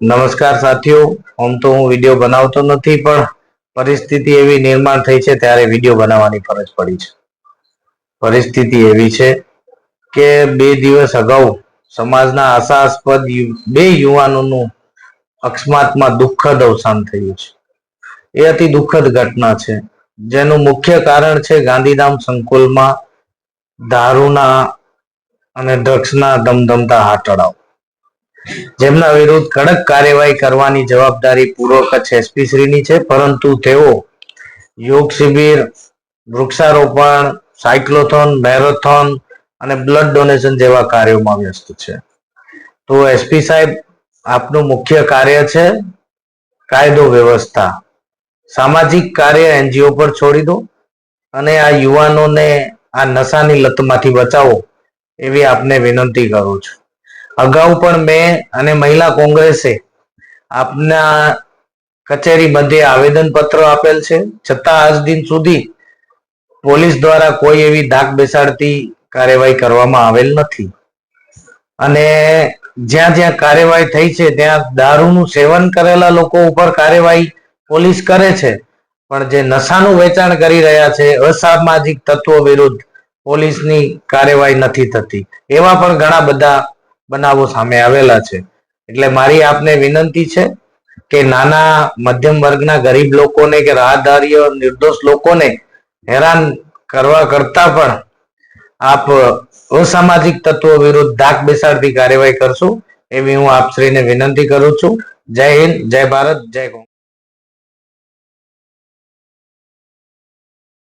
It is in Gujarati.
નમસ્કાર સાથીઓ. આમ તો હું વીડિયો બનાવતો નથી, પણ પરિસ્થિતિ એવી નિર્માણ થઈ છે ત્યારે વીડિયો બનાવવાની ફરજ પડી છે. પરિસ્થિતિ એવી છે કે બે દિવસ અગાઉ સમાજના આશાસ્પદ બે યુવાનોનું અકસ્માતમાં દુઃખદ અવસાન થયું છે. એ અતિ દુઃખદ ઘટના છે. જેનું મુખ્ય કારણ છે ગાંધીધામ સંકુલમાં દારૂના અને ડ્રગ્સના ધમધમતા હાટડાઓ. જેમના વિરુદ્ધ કડક કાર્યવાહી કરવાની જવાબદારી પૂર્વ જ એસપી શ્રીની છે, પરંતુ તેઓ યોગ શિબિર, વૃક્ષારોપણ, સાયક્લોથોન, મેરેથોન અને બ્લડ ડોનેશન જેવા કાર્યોમાં વ્યસ્ત છે. તો એસપી સાહેબ, આપનું મુખ્ય કાર્ય છે કાયદો વ્યવસ્થા. સામાજિક કાર્ય એનજીઓ પર છોડી દો અને આ યુવાનોને આ નશાની લતમાંથી બચાવો એવી આપને વિનંતી કરું છું. અગાઉ પણ મેં અને મહિલા કોંગ્રેસે આપના કચેરી મધ્યે આવેદન પત્ર આપેલ છે. છતાં આજ દિન સુધી પોલીસ દ્વારા કોઈ એવી ધાક બેસાડતી કાર્યવાહી કરવામાં આવેલ નથી. અને જ્યાં જ્યાં કાર્યવાહી થઈ છે, ત્યાં દારૂનું સેવન કરેલા લોકો ઉપર કાર્યવાહી પોલીસ કરે છે. પણ જે નશાનું વેચાણ કરી રહ્યા છે, અસામાજિક તત્વો વિરુદ્ધ પોલીસની કાર્યવાહી નથી થતી. એવા પણ ઘણા બધા બનાવો સામે આવેલા છે. એટલે મારી આપને વિનંતી છે કે નાના મધ્યમ વર્ગના ગરીબ લોકોને કે રાહદારીઓ, નિર્દોષ લોકોને હેરાન કરવા કરતા પણ આપ અસામાજિક તત્વો વિરુદ્ધ ધાક બેસાડતી કાર્યવાહી કરશો. એવી હું આપશ્રીને વિનંતી કરું છું. જય હિન્દ, જય ભારત, જય